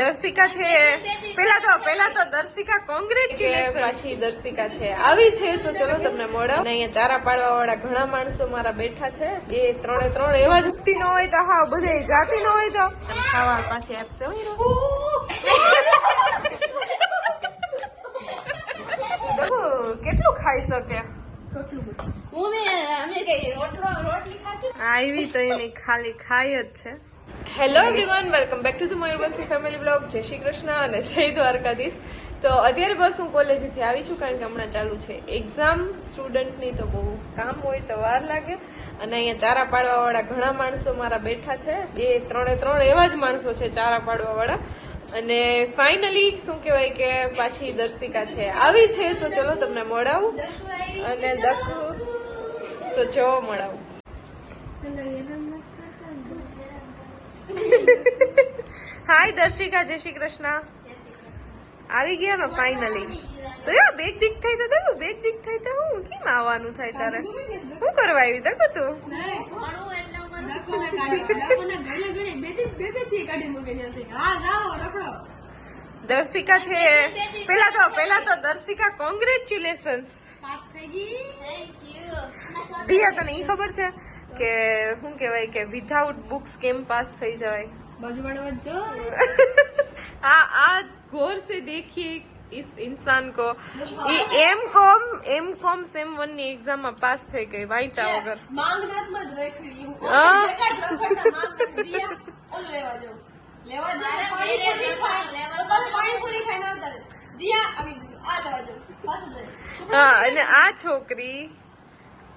દર્શિકા છે. પેલા તો પેલા તો દર્શિકા કોંગ્રેચ્યુલેશન પાછી દર્શિકા છે. આવી છે તો ચલો તમને મળો. અહીંયા ચારા પાડવા વાળા ઘણા માણસો મારા બેઠા છે. બે ત્રણે ત્રણ એવા જ ઉગતી ન હોય તો હા બધે જાતિ ન હોય તો. ખાવા પાછી આપશે કેટલું ખાઈ શકે? હું મેં અમે કઈ રોટલો રોટલી ખાધી? આવી તો એની ખાલી ખાઈ જ છે. Hello everyone welcome back to the Mayurvanshi family blog જય શ્રી કૃષ્ણ અને જય દ્વારકાધીશ. તો અત્યારે બસ હું કોલેજથી આવી છું કારણ કે હમણાં ચાલુ છે એક્ઝામ સ્ટુડન્ટની તો બહુ કામ હોય તો વાર લાગે. અને અહીંયા ચારા પાડવાવાળા ઘણા માણસો મારા બેઠા છે. બે, ત્રણે, ત્રણ એવા જ માણસો છે ચારા પાડવાવાળા. અને ફાઇનલી શું કહેવાય કે પાછી દર્શિકા છે. આવી છે, તો ચલો તમને મળાવું. અને દખું. તો જો મળાવું. હાય દર્શિકા જય શ્રી કૃષ્ણ આવી ગયા ને ફાઇનલી તો યાર બેગ દીક થઈ તો દેખો બેગ દીક થઈ તો હું? કેમ આવવાનું થાય તારે? શું કરવા આવી? દેખો તું. દર્શિકા છે. પેલા તો પેલા તો દર્શિકા કોંગ્રેચ્યુલેશન્સ દિયા તને ઈ ખબર છે? કે શું કહેવાય કે વિધાઉટ બુક્સ કેમ પાસ થઈ જવાય બાજુવાળા વચ્ચો आ आज गौर से देखिए इस इंसान को ये M Com M Com sem one ની એક્ઝામ માં પાસ થઈ ગઈ વાંચા વગર માંગનાથમાં જ રેખડી હું હા. બેકાર જ રખડતા માંગનાથ દિયા ઓલું લેવા જાઉં લેવા જાઉં પાણીપુરી ખાય તો બસ પાણીપુરી ખાઈને આવતા રહે. દિયા આવી ગયું. આ લેવા જાઉં પાછું જાય હા અને આ છોકરી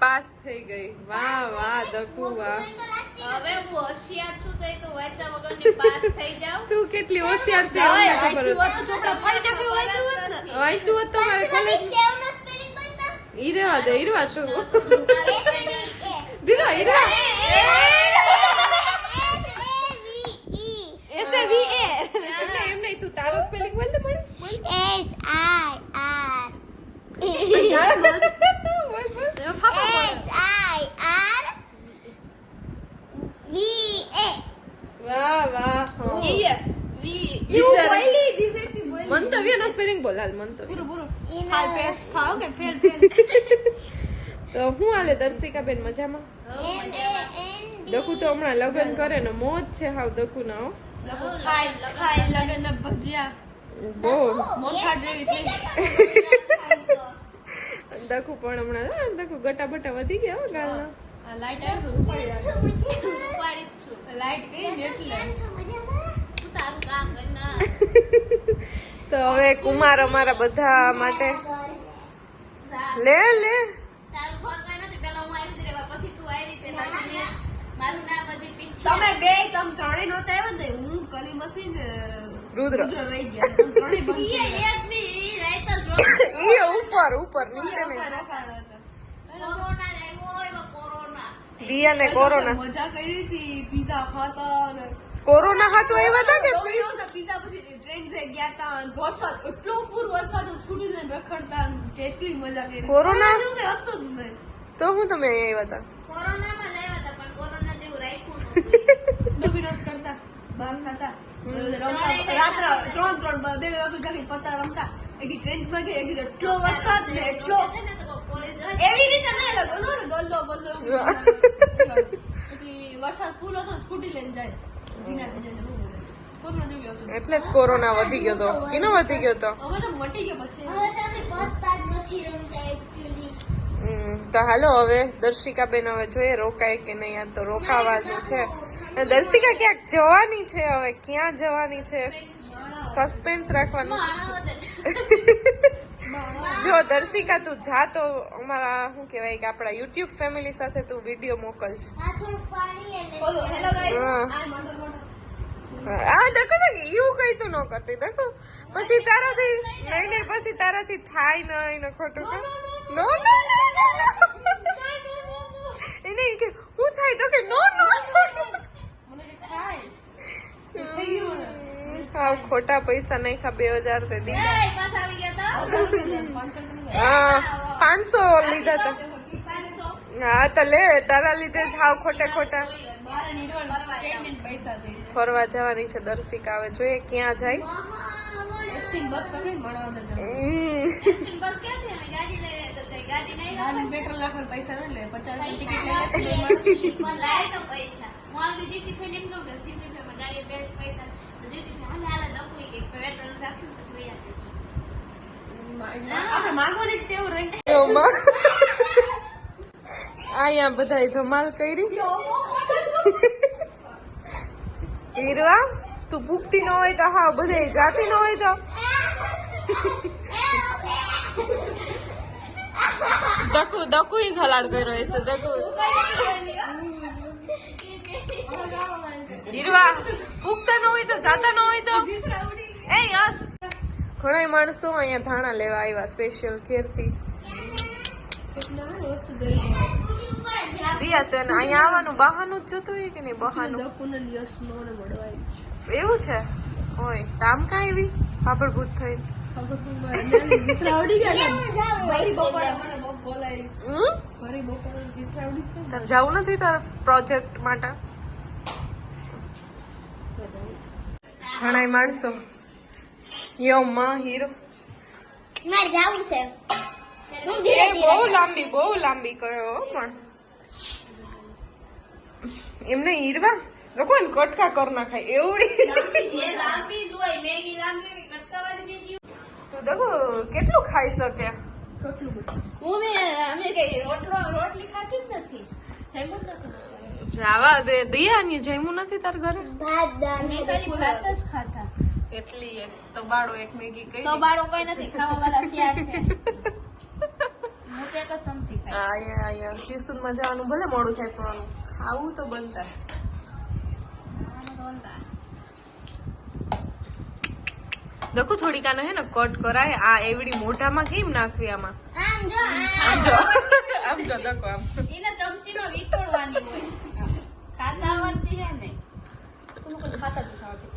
પાસ થઈ ગઈ. વાહ વાહ દકુ વાહ. હવે હું હોશિયાર છું તો એ તો વાંચા વગરની પાસ થઈ જાઉં. તું કેટલી હોશિયાર છે હવે અમને ખબર હોત તો વાંચ્યું હોત તો મારે કોલેજ ઈ રેવા દે ઈ રેવા તું ધીરા ઈ રેવા એસે વી એ એમ નહીં તું તારો સ્પેલિંગ બોલ મને બોલ. બોલ બોલ વાહ વાહ હા. ઈ વી એવું બિચારી. બોલી ધીમેથી બોલી મંતવ્ય નો સ્પેલિંગ બોલ હાલ ફેલ ફેલ તો હું હાલે દર્શિકા બેન મજામાં દખુ તો હમણાં લગ્ન કરે ને મોજ છે હાવ દખુ ના થઈ. પણ હમણાં દખુ ગટા બટા વધી ગયા હો ગાલના. લાઈટ આવે તો ઉપાડી રાખો. ઉપાડી જ છું લાઈટ ગઈ એટલે તું તારું કામ કર ના તો હવે કુમાર અમારા બધા માટે લે લે. તારું ઘર કઈ નથી પેલા હું આવી જ રહેવા. પછી તું આવી રીતે તારું મેં- મારું નામ હજી પીછે તમે બે તમ ત્રણેય નહોતા આવ્યા ને હું કલી મસીન રુદ્ર. રહી ગયા. ઉપર ઉપર નીચે નહીં. Corona corona. મજા કરી હતી પીઝા ખાતા અને કોરોના હાટુ આવ્યા હતા કે? ડોમિનોઝના પછી ટ્રેન સે ગયા તા અને વરસાદ એટલો પૂર વરસાદ છૂટી ને રખડતા કેટલી મજા કરી. કોરોના? શું કઈ હતું જ નહીં. તો હું તમે આવ્યા હતા? કોરોના માં આવ્યા હતા પણ કોરોના જેવું રાખ્યું નહોતું. ડોમિનોઝ કરતા બહાર ખાતા. રમતા રાત્રે ત્રણ ત્રણ બે બે વાગે જાગી પત્તા રમતા. એક ટ્રેન્સમાં ગઈ એક એટલો વરસાદ ને એટલો તો એવી રીતે નહીં લગો નો ગલ્લો વરસાદ ફૂલ હતો ને સ્કૂટી લઈને જાય. હતું એટલે જ કોરોના વધી ગયો તો. કેનો વધી ગયો તો? તો હાલો હવે દર્શિકા બેન હવે જોઈએ રોકાય કે નહીં. આ તો રોકાવાનું છે. દર્શિકા ક્યાંક જવાની છે હવે? ક્યાં જવાની છે? સસ્પેન્સ રાખવાનું છે. જો દર્શિકા તું જા તો અમારા શું કહેવાય કે આપણા યુટ્યુબ ફેમિલી સાથે તું વીડિયો મોકલજે. ગાઈસ હા. આ દેખો તો એવું કઈ તો ન કરતી દેખો. પછી તારાથી નહીં નહીં પછી તારાથી થાય નહીં ને ખોટું કે નો નો એને કે હું થાય તો કે નો નો હા ખોટા પૈસા નહીં ખા બે હજાર તે દી. હા પાંચસો લીધા હતા હા તો લે તારા લીધે જ હાવ ખોટા ખોટા મારે નિર્વાણ પેટની પૈસા થઈ જાય ફરવા જવાની છે દર્શિકા હવે જોઈએ ક્યાં જાય. અહીંયા બધાય ધમાલ કરી. હીરવા તું ભૂખતી ન હોય તો હા બધાય જાતી ન હોય તો. દકુ દકુ સલાડ કર્યો હશે દકુ. હીરવા ભૂખતા ન હોય તો જાતા ન હોય તો. એ યસ. ઘણા માણસો અહીંયા ધાણા લેવા આવ્યા સ્પેશિયલ ઘેરથી વસ્તુ ગઈ દિયા તને અહીંયા આવવાનું બહાનું જ જતું હોય કે નહીં બહાનું. એવું છે? ઓય તામ કાંઈ એવી પાપડ ભૂત થઈને ગયા જવું નથી તારા પ્રોજેક્ટ માટે? ઘણા માણસો. યો માં હીરો. મારે જવું છે. બહુ લાંબી બહુ લાંબી કર્યો હો પણ. એમને હીરવા લોકો ને કટકા કર નાખાય. એવડી. એ લાંબી જ હોય. મેગી લાંબી હોય કટકાવાળી બીજી તું દેખો કેટલું ખાઈ શકે? કેટલું હું અમે કઈ રોટલો રોટલી ખાતી જ નથી. જમ્યું નથી. જાવા દે. દિયાની જમ્યું નથી તાર ઘરે? મેં ખાલી ભાત જ ખાતા એટલી એક તો બાળો એક મેગી કઈ તો બાળો કોઈ નથી. ખાવા વાળા શિયાળ છે. આયા આયા ટ્યુશનમાં જવાનું ભલે મોડું થાય પણ. ખાવું તો બનતા દખો થોડીક આને હે ને કટ કરાય આ એવડી મોઢામાં કેમ નાખવી આમાં? આમ જો આમ. જો. દખો આમ. એને ચમચીમાં વિખોડવાની હોય. ખાતા આવડતી હે ને. તો ખાતા જ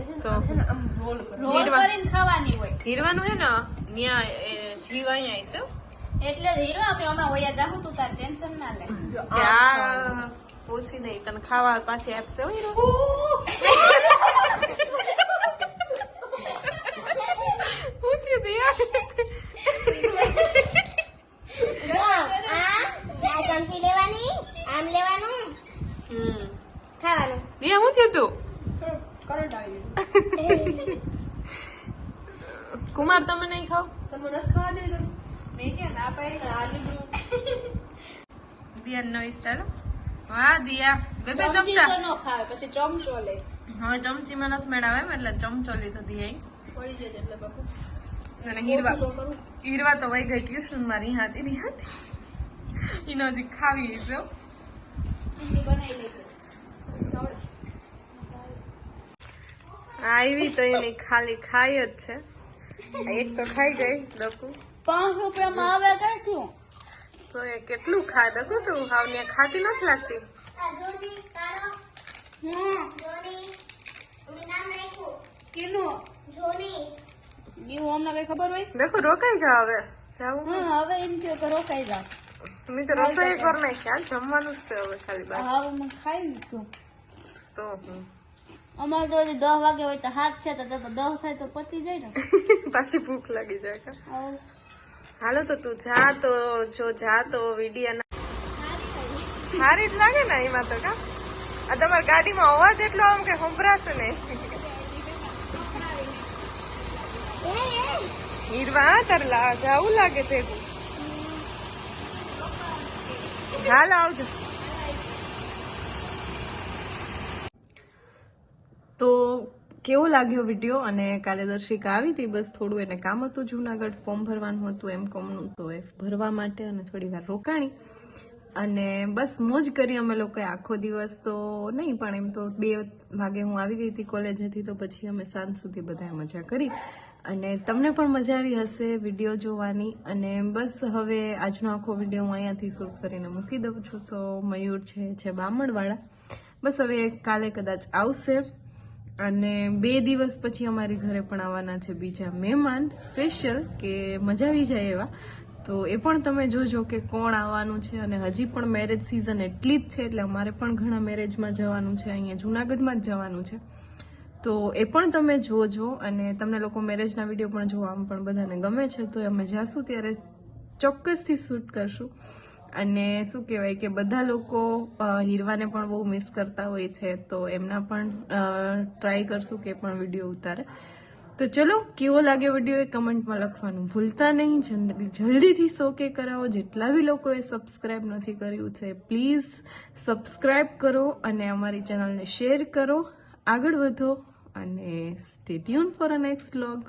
નથી તો. આમ રોલ કરો. રોલ કરીને ખાવાની હોય. ધીરવાનું હે ને ન્યા જીવ અહીંયા આવીશે એટલે ધીરવા અમે હમણાં વયા જાહું તું તાર ટેન્શન ના લે. ઓછી નહીં તને ખાવા પાછી આપશે. હો થયું દિયા ચમચી લેવાની આમ લેવાનું હમ. ખાવાનું દિયા હું થયું તું? કરંટ આવી કુમાર તમે નહીં ખાવ? તમે નથી ખાવા દેવું મેં ક્યાં ના પાડી આ લીધું. દિયા નવી સ્ટાઈલ વાહ દિયા. બે બે ચમચા ન ખાવે પછી ચમચો લે. હવે ચમચીમાં નથી મેળાવે એટલે ચમચો લીધો દિયા પડી જાય એટલે બાપુ. અને હીરવા તો વહી ગઈ ટ્યુશનમાં રિહાતી રિહાતી એનો હજી ખાવી છે આવી તો એની ખાલી ખાઈ જ છે. એક તો ખાઈ ગઈ દકુ પાંચ રૂપિયામાં આવે કઈ તો એ કેટલું ખાય દકુ તું હાવ ને ખાતી નથી લાગતી? દકુ રોકાઈ જાવ હવે. જાવું હા? હવે એમ કે રોકાઈ જાવ મેં તો રસોઈ કર નાખ્યા જમવાનું જ છે હવે ખાલી બાર હા મેં ખાઈ લીધું. તો હું? અમારે તો હજી દસ વાગે હોય તો હાથ છે તો તો દસ થાય તો પતી જાય ને. પાછી ભૂખ લાગી જાય. હાલો, તો તું જા, તો જો જા, તો વીડિયો સારી જ લાગે ને એમાં તો કા? આ તમારી ગાડીમાં અવાજ એટલો આમ કે સંભળાશે ને હીરવા તાર જાવું લાગે છે હાલ, આવજો. તો કેવો લાગ્યો વીડિયો અને કાલે દર્શિકા આવી હતી, બસ થોડું એને કામ હતું, જૂનાગઢ ફોર્મ ભરવાનું હતું, એમ કોમનું તો એ ભરવા માટે અને થોડી વાર રોકાણી. અને બસ મોજ કરી અમે લોકોએ આખો દિવસ તો નહીં, પણ એમ તો બે વાગે હું આવી ગઈ હતી કોલેજેથી તો પછી અમે સાંજ સુધી બધાએ મજા કરી. અને તમને પણ મજા આવી હશે વીડિયો જોવાની. અને બસ હવે આજનો આખો વીડિયો હું અહીંયાથી શૂટ કરીને મૂકી દઉં છું. તો મયુર છે છે બામણવાળા બસ હવે કાલે કદાચ આવશે. અને બે દિવસ પછી અમારી ઘરે પણ આવવાના છે બીજા મહેમાન સ્પેશિયલ કે મજા આવી જાય એવા. તો એ પણ તમે જોજો કે કોણ આવવાનું છે અને હજી પણ મેરેજ સિઝન એટલી જ છે એટલે અમારે પણ ઘણા મેરેજમાં જવાનું છે, અહીંયા જુનાગઢમાં જ જવાનું છે. તો એ પણ તમે જોજો અને તમને લોકો મેરેજના વીડિયો પણ જોવામાં પણ બધાને ગમે છે, તો અમે જાશું ત્યારે ચોક્કસથી શૂટ કરશું. અને શું કહેવાય કે બધા લોકો હીરવાને પણ બહુ મિસ કરતા હોય છે, તો એમના પણ ટ્રાય કરશું કે પણ વીડિયો ઉતારે. તો ચલો, કેવો લાગ્યો વીડિયો એ કમેન્ટમાં લખવાનું ભૂલતા નહીં. જલ્દી, જલ્દીથી સો કે કરાવો. જેટલા બી લોકોએ સબસ્ક્રાઈબ નથી કર્યું છે પ્લીઝ સબસ્ક્રાઈબ કરો અને અમારી ચેનલને શેર કરો. આગળ વધો અને stay tuned for a next vlog